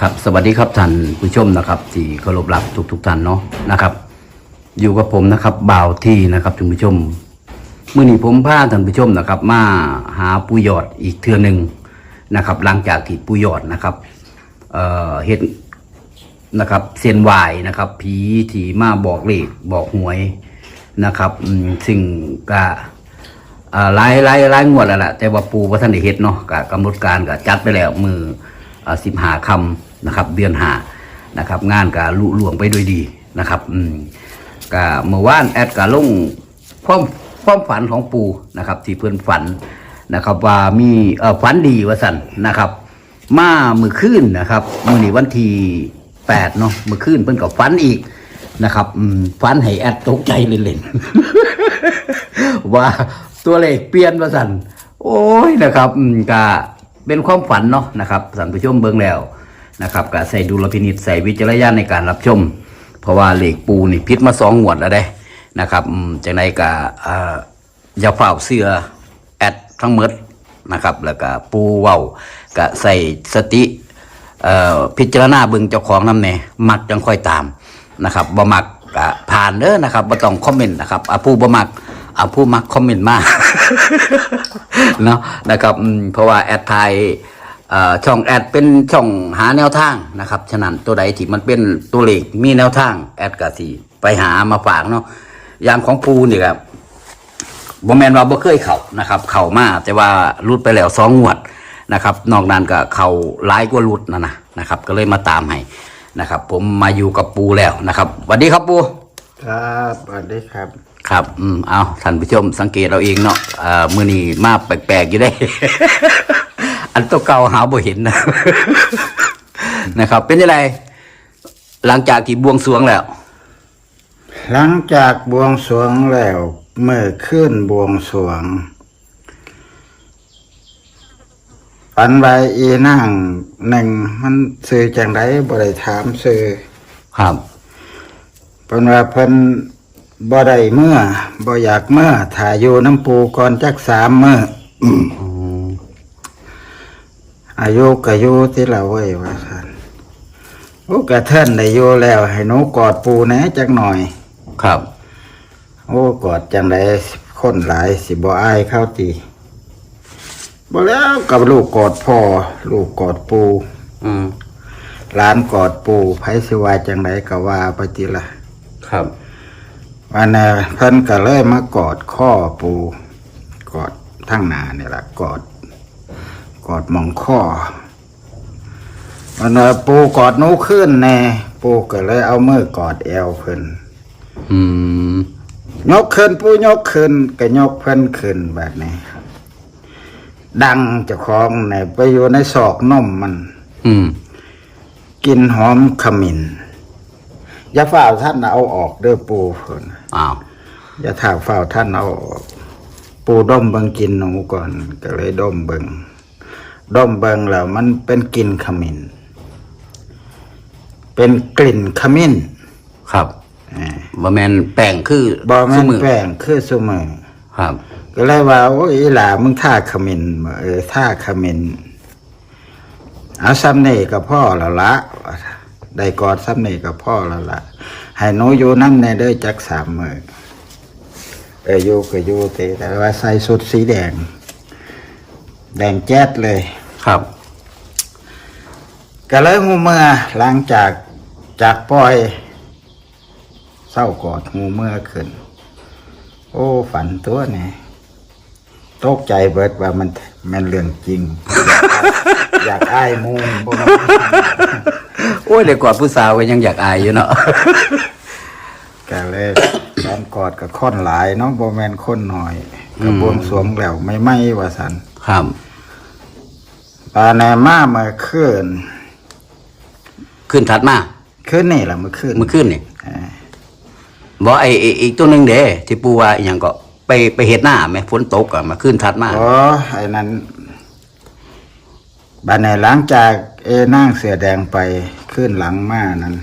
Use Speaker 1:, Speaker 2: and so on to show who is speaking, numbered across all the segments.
Speaker 1: ครับสวัสดีครับท่านผู้ชมนะครับ ที่เคารพรักทุกทุกท่านเนาะนะครับ อยู่กับผมนะครับบ่าวที่นะครับท่านผู้ชมเมื่อนี้ผมพาท่านผู้ชมนะครับ มาหาปูยอดอีกเทือหนึ่งนะครับ หลังจากที่ปูยอดนะครับเอ่อเห็ดนะครับเซียนวายนะครับผีที่มาบอกเลขบอกหวยนะครับซึ่งก็อ่าหลายหลายหลายงวดแล้วล่ะแต่ว่าปูพระท่านได้เฮ็ดเนาะกกำหนดการก็จัดไปแล้วมือสิบหาคำ นะครับเดือนหานะครับงานก็ลุล่วงไปด้วยดีนะครับอืมก็เมื่อวานแอดก็ลงความความฝันของปูนะครับที่เพื่อนฝันนะครับว่ามีเอ่อฝันดีว่าสันนะครับ มามือคืนนะครับมือนี้วันที่แปดเนาะมือคืนเพิ่นก็ฝันอีกนะครับฝันให้แอดตกใจเล่นๆว่าตัวเลขเปลี่ยนว่าสันโอ้ยนะครับก็เป็นความฝันเนาะนะครับท่านผู้ชมเบิ่งแล้ว นะครับก็ใส่ดุลพินิจใส่วิจารณญาณในการรับชม เพราะว่าเหลขปูนี่พิษมาสองงวดแล้วได้นะครับจากไหนก็อย่าเฝ้าเสื้อแอดทั้งหมดนะครับแล้วก็ปูเว้าก็ใส่สติพิจารณาเบิ่งเจ้าของนำแน่มักจังค่อยตามนะครับบ่มักก็ผ่านเด้อนะครับบ่ต้องคอมเมนต์นะครับอผู้บ่มักอะผู้มักคอมเมนต์มาเนาะนะครับเพราะว่าแอดไทย ช่องแอดเป็นช่องหาแนวทางนะครับ ฉะนั้นตัวใดที่มันเป็นตัวเลขมีแนวทางแอดก็สิไปหามาฝากเนาะอย่างของปูนี่ครับบ่แมนว่าบ่เคยเข่านะครับ เข่ามาแต่ว่ารุดไปแล้วสองงวดนะครับ นอกนั้นก็เข่าร้ายกว่ารุดนะนะนะครับ ก็เลยมาตามให้นะครับ ผมมาอยู่กับปูแล้วนะครับสวัสดีครับปู
Speaker 2: ครับสวัสดีครับ
Speaker 1: ครับ อืมเอาท่านผู้ชมสังเกตเราเองเนาะเอ่อมื้อนี้มาแปลกๆอยู่ได้ อันตัวเก่าหาบ่เห็นนะนะครับ เป็นยังไงหลังจากที่บวงสรวงแล้ว
Speaker 2: หลังจากบวงสรวงแล้วเมื่อขึ้นบวงสรวงฝันไว้อีนั่งหนึ่งมันซื้อจังไดบ่ได้ถามซื้อ
Speaker 1: ครับ
Speaker 2: เพิ่นว่าเพิ่นบ่ได้เมื่อบ่อยากเมื่อถ่ายอยู่น้ำปูก่อนจักสามมื้อ
Speaker 1: อืม
Speaker 2: อายุก็อยู่ที่เราไว้ยว่าซั่นโอ้กระเทินได้อยู่แล้ว ให้หนูกอดปูแหน่จักหน่อย
Speaker 1: ครับ
Speaker 2: โอ้กอดจังไดคนหลายสิบ่อายเข้าตีบ่แล้วกับลูกกอดพ่อลูกกอดปู
Speaker 1: อืม
Speaker 2: หลานกอดปูไผสิว่าจังไดก็ว่าไปติละ
Speaker 1: ครับ
Speaker 2: วันน่ะเพิ่นก็เลยมากอดข้อปู กอดทั้งหน้านี่ล่ะกอด กอดหมองข้อวันน่ะปูกอดหนูขึ้นแน่ปูก็เลยเอามือกอดแอวเพิ่น
Speaker 1: อืม
Speaker 2: ยกขึ้นปูยกขึ้นก็ยกเพิ่นขึ้นแบบนี้ดังเจ้าของในไปอยู่ในศอกนมมัน
Speaker 1: อืม
Speaker 2: กินหอมขมิ้นอย่าฝ้าวท่านเอาออกเด้อปูเพิ่น
Speaker 1: อ้าว
Speaker 2: อย่าถากฝ้าวท่านเอาออกปูด้มเบิงกินหนูก่อน ก็เลยด้มเบิง ด้มเบิงแล้วมันเป็นกลิ่นขมิ้นเป็นกลิ่นขมิ้น
Speaker 1: ครับ
Speaker 2: อ่า
Speaker 1: บ่แมนแป้งคือ
Speaker 2: บ่แม่
Speaker 1: ซุ
Speaker 2: น
Speaker 1: มือ
Speaker 2: แป้งคือซุมือ
Speaker 1: ครับ
Speaker 2: ก็เลยว่าโอ้ยอีหลามึงท่าขมิ้นบ่เออท่าขมิ้นเอาซ้ำนี่กับพ่อแล้วละได้กอดซ้ำนี่กับพ่อแล้วละให้หนูอยู่น้ำในเด้อจักสามมือเอออยู่ก็อยู่เตแต่ว่าใส่สุดสีแดง แดงแจ๊ดเลย
Speaker 1: ครับ
Speaker 2: ก็เลยหูเมื่อหลังจากจากปล่อยเศร้ากอดหูเมื่อขึ้น โอ้ ฝันตัวนี่ตกใจเบิดว่ามันมันเรื่องจริง อยากอายหมูบ่มา
Speaker 1: โอ้ยเดี๋ยวกอดผู้สาวก็ยังอยากอายอยู่เนาะ
Speaker 2: ก็เลยตอนกอดกับค้อนหลายเนาะบ่แม่นคนหน่อยกับบวงสรวงแล้วไม่ไม่ว่าสัน
Speaker 1: ครับ
Speaker 2: ปาแนมาเมื่อคืน
Speaker 1: ขึ้นถัดมา
Speaker 2: คืนนี่ล่ะเมื่อคืน
Speaker 1: เมื่อคืนนี่
Speaker 2: อ่า
Speaker 1: บอกไอ้ไอ้อีกตัวหนึ่งเด้ที่ปูว่าอหย่างก็ไปไปเห็ดหน้าไหมฝนตกอะมาขึ้นถัดมา
Speaker 2: อ๋อไอ้นั้นบานในหลังจากเอนั่งเสือแดงไปขึ้นหลังมานั้น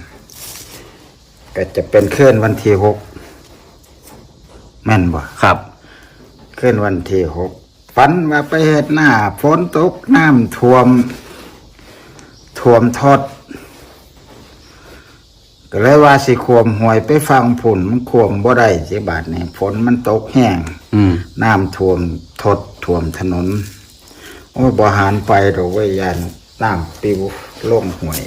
Speaker 2: ก็จะเป็นขึ้นวันที่หกแม่นบ่
Speaker 1: ครับ
Speaker 2: ขึ้นวันที่หก ฝันว่าไปเฮ็ดหน้าฝนตกน้ำท่วมท่วมทอดก็เลยว่าสิขวมหวยไปฟังผุ่นมันขวมบ่ได้สิบาทนี่ฝนมันตกแห้ง
Speaker 1: อืม
Speaker 2: น้ำท่วมทดท่วมถนน โอ้ยบ่หารไปดอกเว้ยยานน้ำปิวลงหวย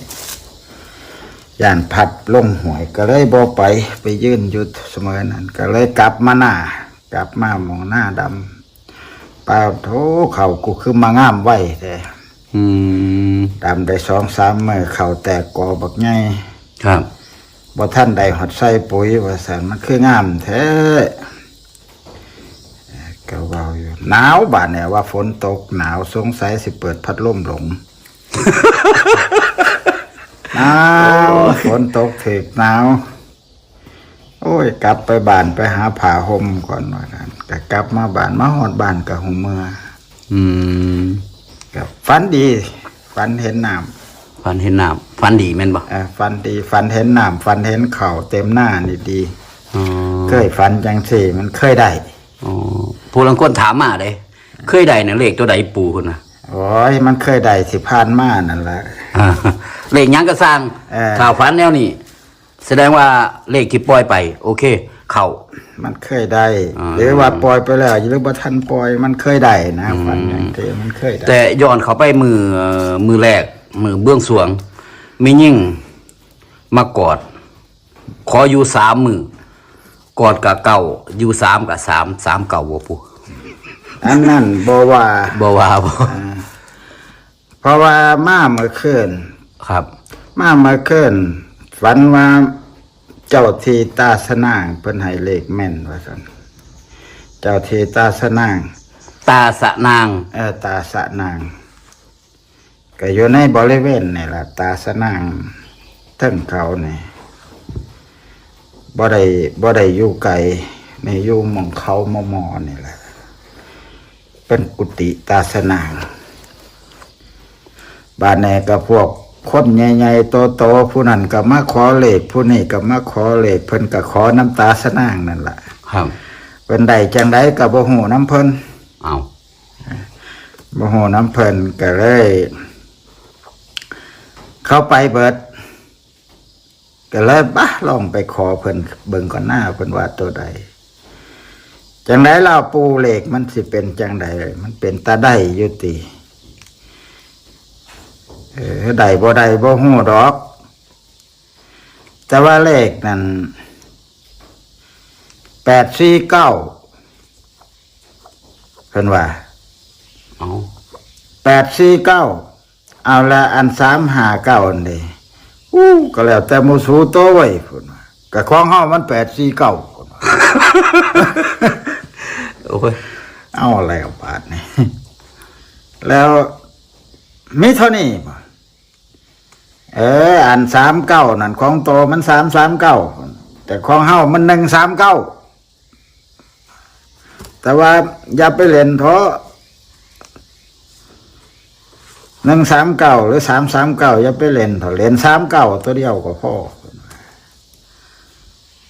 Speaker 2: ยานพัดลงหวย ก็เลยบ่ไปไปยื่นอยุดเสมอนั้น ก็เลยกลับมาหน้ากลับมาหมองหน้าดำเปล่าโถเขากูคือมางามไว้แต่
Speaker 1: อืม
Speaker 2: ดำได้สองสามมือเข่าแตกกอบักไง
Speaker 1: ครับ
Speaker 2: บ่ท่านใดหอดใส่ปุ๋ยว่าสันมันคืองามแท้เอ่อก็เบาอยู่หนาวบาดเนี่ยว่าฝนตกหนาวสงสัยสิเปิดพัดลมหลงหนาวฝนตกถึกหนาว โอ้ย กลับไปบ้านไปหาผ้าห่มก่อนว่านั้นก็กลับมาบ้านมาหอดบ้านกับหูเมือ
Speaker 1: อืม
Speaker 2: กับฝันดีฝันเห็นน้ำ
Speaker 1: ฟันเห็นน้ำฟันดีแม่นบ่
Speaker 2: เอ่อฝันดีฝันเห็นน้ำฝันเห็นเข่าวเต็มหน้านี่ดี
Speaker 1: อ๋อ
Speaker 2: เคยฝันจังสี่มันเคยได้
Speaker 1: อ๋อผู้ลังคนถามมาเด้เคยได้นะเลขตัวใดปูคุณนะ
Speaker 2: โอ้ยมันเคยได้สิผ่านมานั่นแหละ
Speaker 1: อ่าเลขหยังก็สร้าง
Speaker 2: เออ
Speaker 1: ข่าวฝันแนวนี้ แสดงว่าเลขที่ปล่อยไป โอเค เข้า
Speaker 2: มันเคยได้
Speaker 1: อ่า
Speaker 2: หรือว่าปล่อยไปแล้วหรือว่าทันปล่อยมันเคยได้นะฝันอย่างที่มันเคยได้
Speaker 1: แต่ย้อนเขาไปมือเอ่อมือแรก มือเบื้องสวงมียิ่งมากอด ขออยู่สามมือกอดกับเก่าอยู่สามกับสามสามเก่าบ่ปู
Speaker 2: อันนั้นบว่า
Speaker 1: บ่ว่าบ่
Speaker 2: เพราะว่ามาเมื่อคืน
Speaker 1: ครับ
Speaker 2: มาเมื่อคืนฝันว่า เจ้าทีตาสนางเพิ่นให้เลขแม่นว่าซั่นเจ้าทีตาสนาง
Speaker 1: ตาสะนาง
Speaker 2: เออตาสะนางก็อยู่ในบริเวณนี่แหละตาสะนางเทั้งเขานี่บ่ได้บ่ได้อยู่ไกลในอยู่หมองเขามอมอนี่แหละเป็นกุฏิตาสนางบ้านแนก็พวก คนใหญ่ๆโตๆผู้นั้นก็มาขอเลขผู้นี้ก็มาขอเลขเพิ่นก็ขอน้ำตาสนางนั่นแหละ
Speaker 1: ครับ
Speaker 2: เพิ่นได้จังไดก็บ่ฮู้น้ำเพิ่น
Speaker 1: เอา
Speaker 2: โมโหน้ำเพลินก็เลย เข้าไปเบิดก็เลยบ้าลองไปขอเพิ่นเบิ่งก่อนหน้าเพิ่นว่าตัวใดจังไดเล่าปูเหล็กมันสิเป็นจังใดมันเป็นตาได้อยุติ เออได้บ่ได้บ่ฮู้ดอก แต่ว่าเลขนั้นแปดสี่เก้าเพิ่นว่า
Speaker 1: เอา
Speaker 2: แปดสี่เก้าเอาละอันสามหาเก้าอันเดีอู้ก็แล้วแต่หมูสูโตไว้พุ่นว่าก็ของเฮามันแปดสี่เก้า
Speaker 1: โอ้ย
Speaker 2: เอาแล้วบาทนี่แล้วมีเท่านี้บ่ เออ อันสามเก้านั่นของโตมันสามสามเก้าแต่ของเฮามันหนึ่งสามเก้าแต่ว่าอย่าไปเล่นเพราะหนึ่งสามเก้าหรือสามสามเก้าอย่าไปเล่นเถอะเล่นสามเก้าตัวเดียวก็พอ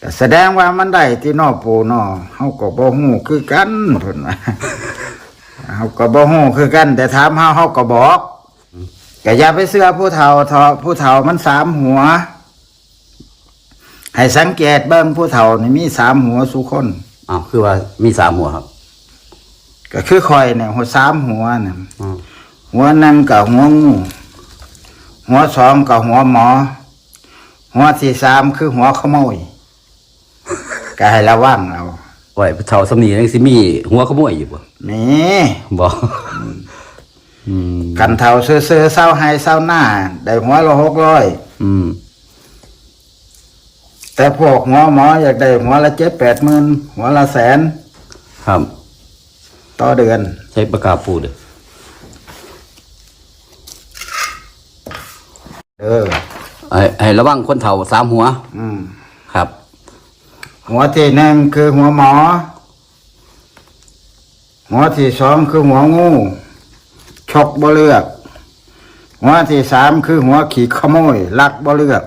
Speaker 2: ก็แสดงว่ามันได้ที่นอปูนอเฮาก็บ่ฮู้คือกันเพิ่นว่าเฮาก็บ่ฮู้คือกัน แต่ถามเฮาเฮาก็บอก ก็อย่าไปเชื่อผู้เฒ่าเถาะผู้เฒ่ามันสามหัว ให้สังเกตเบิ่งผู้เฒ่านี่มีสามหัวสุคน
Speaker 1: เอาคือว่ามีสามหัวครับ
Speaker 2: ก็คือคอยเนี่ยหัวสามหัวเนี่ย
Speaker 1: อืม
Speaker 2: หัวหนึ่งกับหัวงูหัวสองกับหัวหมอ หัวที่สามคือหัวขโมย ก็ให้ระวังเอา
Speaker 1: ไว้เท่าสำนียังสิมีหัวขโมยอยู่บ่
Speaker 2: นี่
Speaker 1: บ่ อืม
Speaker 2: กันเท่าเสื้อๆเศร้าให้เศร้าหน้า ได้หัวละหกร้อย
Speaker 1: อืม
Speaker 2: แต่พวกหัวหมออยากได้หัวละเจ็ดแปดหมื่นหัวละแสน
Speaker 1: ครับ
Speaker 2: ต่อเดือน
Speaker 1: ใช้ปากกาปูเด้อ
Speaker 2: เออ
Speaker 1: ให้ให้ระวังคนเฒ่าสามหัว
Speaker 2: อืม
Speaker 1: ครับ
Speaker 2: หัวที่หนึ่งคือหัวหมอ หัวที่สองคือหัวงู ชกบ่เลือก หัวที่สามคือหัวขี่ขโมยลักบ่เลือก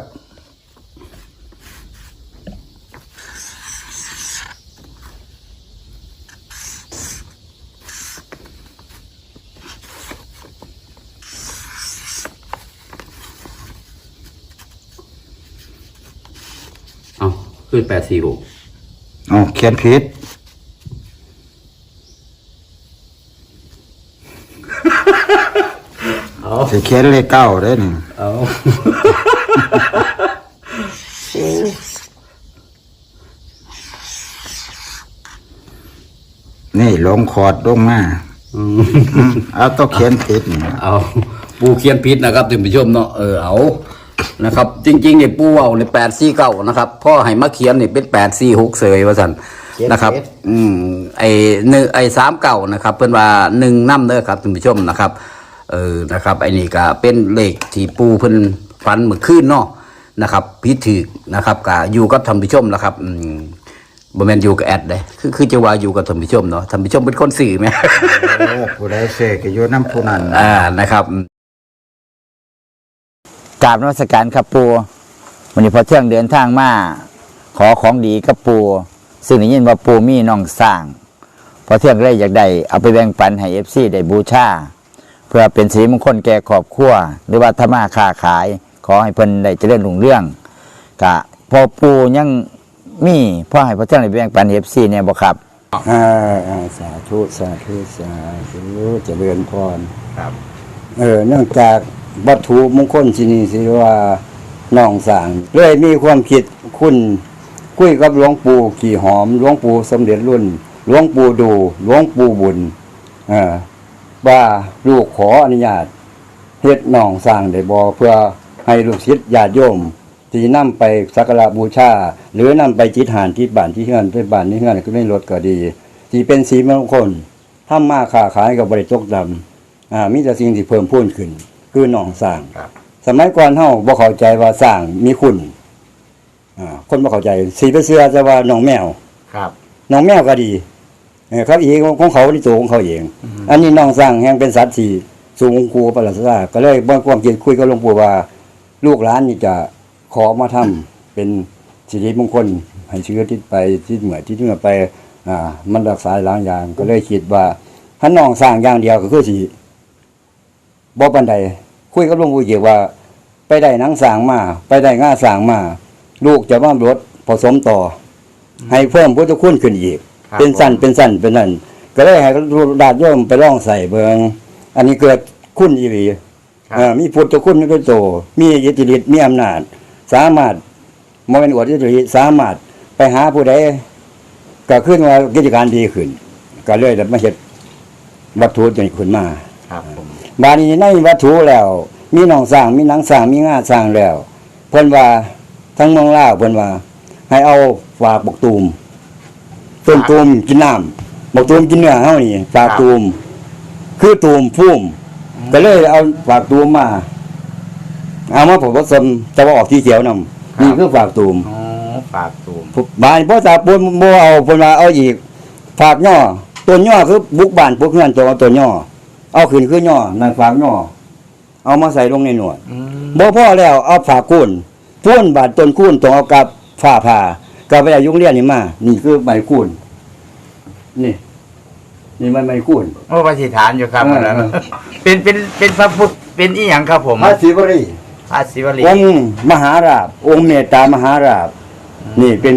Speaker 1: คือแปดสี่หก
Speaker 2: อ๋อเขียนผิด
Speaker 1: เอา
Speaker 2: สิเขียนเลขเก้าได้นี่
Speaker 1: เอา
Speaker 2: นี่ลงคอร์ดลงมา
Speaker 1: อืม
Speaker 2: อืมเอาต้องเขียนผิดนี่
Speaker 1: เอาปูเขียนผิดนะครับท่านผู้ชมเนาะเออเอานะครับ จริงๆเนี่ยปูเอาในแปดสี่เก้านะครับพ่อให้มาเขียนเนี่ยเป็นแปดสี่หกเสยว่าสันนะครับ อืมไอหนึ่งไอสามเก่านะครับ เพื่อนว่าหนึ่งน้ำเด้อครับท่านผู้ชมนะครับ เออนะครับไอนี่ก็เป็นเลขที่ปูเพิ่นฟันเมื่อคืนเนาะนะครับพิถือนะครับก็อยู่กับท่านผู้ชมนะครับอืมบ่แม่นอยู่กับแอดเด้คือคือจะว่าอยู่กับท่านผู้ชมเนาะท่านผู้ชมเป็นคนสื่อไหม
Speaker 2: เออผู้ใดเสกก็อยู่น้ำผู้นั้น
Speaker 1: อ่านะครับ
Speaker 3: กราบนมัสการครับปูวันนี้พอเที่ยงเดินทางมา ขอของดีกับปูซึ่งได้ยินว่าปูมีน้องสร้าง พอเที่ยงเลยอยากได้เอาไปแบ่งปันให้เอฟซีได้บูชา เพื่อเป็นสีมงคลแก่ครอบครัวหรือว่าถ้ามาค้าขาย ขอให้เพิ่นได้เจริญรุ่งเรื่องกะพอปูยังมีพ่อให้พอเที่ยงได้แบ่งปันเอฟซีเนี่ยบ่ครับ
Speaker 4: อ่าอ่าสาธุสาธุสาธุเจริญพร
Speaker 2: ครับ
Speaker 4: เออเนื่องจากวัตถุมงคลที่นี่สิว่าน้องสร้างเลยมีความคิดคุณคุยกับหลวงปู่ขี่หอมหลวงปู่สมเด็จรุ่นหลวงปู่ดูหลวงปู่บุญเออ ว่าลูกขออนุญาตเฮ็ดน้องสร้างได้บ่เพื่อให้ลูกศิษย์ญาติโยมที่นำไปสักการะบูชา หรือนำไปจิตหานที่บ้านที่เฮือนที่บ้านที่เฮือนก็ไม่ลดก็ดีที่เป็นสีมงคลทำมาค้าขายกับบริจกดำอ่ามีแต่สิ่งที่เพิ่มพูนขึ้น คือหนองสร้าง
Speaker 2: ครับ
Speaker 4: สมัยก่อนเฮาบ่เข้าใจว่าสร้างมีคุณอ่าคนบ่เข้าใจสีไปเสื้อจะว่าหนองแมว
Speaker 2: ครับ
Speaker 4: น้องแมวก็ดีเออ ครับอีกของเขาที่ตัวของเขาเอง อันนี้น้องสร้างแห่งเป็นสัตว์ที่สูงกูประหลาดซาก็เลยบ่ความคิดคุยกับหลวงปู่ว่า ลูกหลานนี่จะขอมาทำเป็นสิริมงคลให้เชื้อที่ไปที่เหมือที่เหมือไป อ่า มันรักษาหลายอย่าง ก็เลยคิดว่าถ้าน้องสร้างอย่างเดียวก็คือสิบ่ปานใดคุยกับหลวงปู่เกี่ยวว่า ไปได้หนังสร้างมา ไปได้ง่าสร้างมา ลูกจะว่ารถผสมต่ออให้เพิ่มพุทธคุณขึ้นอีก
Speaker 2: ครับ
Speaker 4: เป็นสั้นเป็นสั้นเป็นนั่นก็เลยให้ดาดโยมไปล่องใส่เบิงอันนี้เกิดคุณอีหลี
Speaker 2: ครับ
Speaker 4: เอ่อมีพุทธคุณในตัวโต มีอิทธิฤทธิ์มีอำนาจ สามารถมเป็นอวดอิทธิฤทธิ์สามารถไปหาผู้ใดก็ขึ้นว่ากิจการดีขึ้น ก็เลยได้มาเฮ็ดวัตถุจนขึ้นมา
Speaker 2: ครับผม
Speaker 4: บาดนี้ในวัตถุแล้ว มีหนองสร้างมีหนังสร้างมีงาสร้างแล้วเพิ่นว่าทั้งเมืองลาวเพิ่นว่า ให้เอาฝากบกตูม ต้นตูมกินน้ำบกตูมกินเนื้อเฮานี่ฝากตูมคือตูมพุ่มก็เลยเอาฝากตูมมา เอามาผมผสมจะว่าออกที่เขียวนำนี่คือฝากตูม
Speaker 2: อ๋อฝากตูม
Speaker 4: บานพ่อตาปูนโมเอาเพิ่นว่าเอาอีกฝากย่อต้นย่อคือบุกบ้านพวกเพื่อนตัวเอาต้นย่อ เอาขึ้นคือย่อนั่นฝากย่อ เอามาใส่ลงในหนวดบ่พอแล้วเอาฝากกุ้นพุ่นบาดต้นกุ้นต้องเอากับฝ้าผ่า กับไปอายุเรียนนี่มานี่คือใบกุ้นนี่ นี่มันใบกุ้น
Speaker 2: โอ้ปฏิฐานอยู่ครับ
Speaker 4: เออ
Speaker 2: อันนั้นเป็นเป็นเป็นพระพุทธเป็นอีหยังครับผม
Speaker 4: พระศิวรี
Speaker 2: พระศิวลี
Speaker 4: องค์มหาราบ องค์เมตตามหาราบ นี่เป็น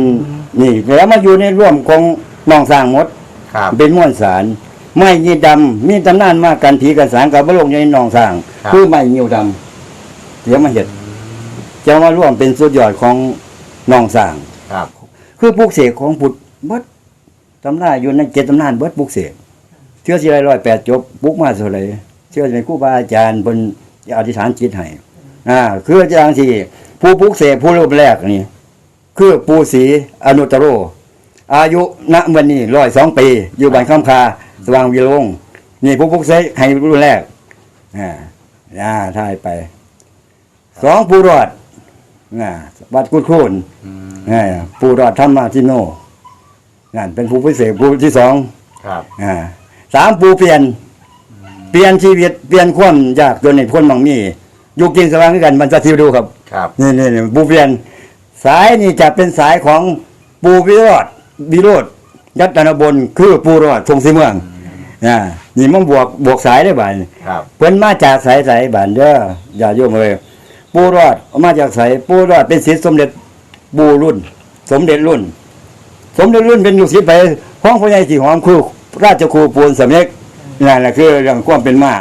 Speaker 4: นี่แล้วมาอยู่ในร่วมของน้องสร้างหมด
Speaker 2: ครับ
Speaker 4: เป็นม้วนสารไม้ยีดำมีตำนานมากกันผีกันสางกับพระลงในหนองสร้าง
Speaker 2: ครับ
Speaker 4: คือไม้ยิวดำเดี๋ยวมาเห็ดจะมาร่วมเป็นสุดยอดของหนองสร้าง
Speaker 2: ครับ
Speaker 4: คือปลูกเสกของพุทธเบิดตำนาอยู่ในเจ็ดตำนานเบิดปลูกเสกเชื่อสิไรร้อยแปดจบปลูกมาเท่าไรเชื่อในครูบาอาจารย์บนอธิษฐานจิตให้อ่าคืออาจารย์ที่ผู้ปลูกเสกผู้รูปแรกนี่คือปูศรีอนุตโร อายุณวันนี้ร้อยสองปี อยู่บ้านคำคาสว่างวิโรงนี่ผู้พุกเสกให้รุ่นแรกอ่าอ่าทายไปสองผู้รอด อ่าวัดกุดคูนอ่าผู้รอดธรรมาทิโนนั่นเป็นผู้พิเศษผู้ที่สอง
Speaker 2: ครับ
Speaker 4: อ่าสามผู้เปลี่ยน เปลี่ยนชีวิตเปลี่ยนความยากจนในพ้นมังมีอยู่กินสว่างด้วยกันมันจะทิวดูครับ
Speaker 2: ครับ
Speaker 4: นี่นี่นี่ปูเปลี่ยน สายนี่จะเป็นสายของปูวิโรธวิโรธยัตนบนคือปูรอดทรงสีเมืองนะนี่มันบวกบวกสายได้บ่าย
Speaker 2: ครับ
Speaker 4: เพิ่นมาจากสายสายบ้านเด้ออย่าโยมเลย ปูรอดออกมาจากสายปูรอดเป็นศิษย์สมเด็จบูรุ่น สมเด็จรุ่น สมเด็จรุ่นเป็นลูกศิษย์ไปของพระใหญ่สีหอมคือราชครูปูนสำเร็จนั่นแหละคือเรื่องความเป็นมา